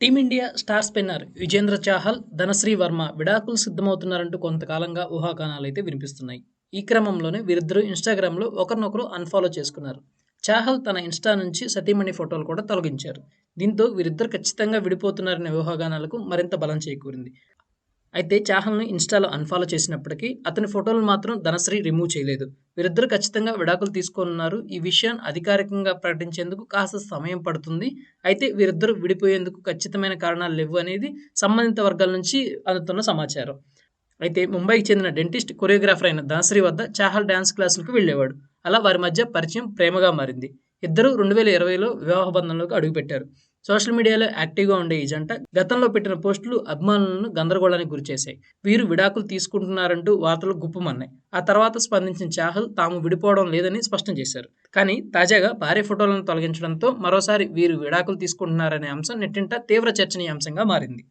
Team India star spinner Vijendra Chahal Dhanashree Verma విడాకులు సిద్ధమవుతున్నారంటూ కొంతకాలంగా ఊహాగానాలు అయితే వినిపిస్తున్నాయి. ఈ క్రమంలోనే వీరిద్దరూ ఇన్స్టాగ్రామ్లో ఒకరినొకరు అన్ఫాలో చేసుకున్నారు. చాహల్ తన ఇన్స్టా నుంచి సతీమణి ఫోటోలు కూడా తొలగించారు. దీంతో వీరిద్దరు ఖచ్చితంగా విడిపోతున్నారనే ఊహాగానాలకు మరింత బలం చేకూరింది. అయితే చాహల్ను ఇన్స్టాలో అన్ఫాలో చేసినప్పటికీ అతని ఫోటోలు మాత్రం ధనశ్రీ రిమూవ్ చేయలేదు. వీరిద్దరు ఖచ్చితంగా విడాకులు తీసుకోనున్నారు. ఈ విషయాన్ని అధికారికంగా ప్రకటించేందుకు కాస్త సమయం పడుతుంది. అయితే వీరిద్దరు విడిపోయేందుకు ఖచ్చితమైన కారణాలు లేవు అనేది సంబంధిత వర్గాల నుంచి అందుతున్న సమాచారం. అయితే ముంబైకి చెందిన డెంటిస్ట్ కొరియోగ్రాఫర్ అయిన ధనశ్రీ వద్ద చాహల్ డ్యాన్స్ క్లాసులకు వెళ్ళేవాడు. అలా వారి మధ్య పరిచయం ప్రేమగా మారింది. ఇద్దరు రెండు వేల ఇరవైలో వివాహ బంధంలోకి అడుగుపెట్టారు. సోషల్ మీడియాలో యాక్టివ్గా ఉండే ఈ జంట గతంలో పెట్టిన పోస్టులు అభిమానులను గందరగోళానికి గురిచేశాయి వీరు విడాకులు తీసుకుంటున్నారంటూ వార్తలు గుప్పమన్నాయి. ఆ తర్వాత స్పందించిన చాహల్ తాము విడిపోవడం లేదని స్పష్టం చేశారు. కానీ తాజాగా భార్య ఫోటోలను తొలగించడంతో మరోసారి వీరు విడాకులు తీసుకుంటున్నారనే అంశం నెట్టింట తీవ్ర చర్చనీయాంశంగా మారింది.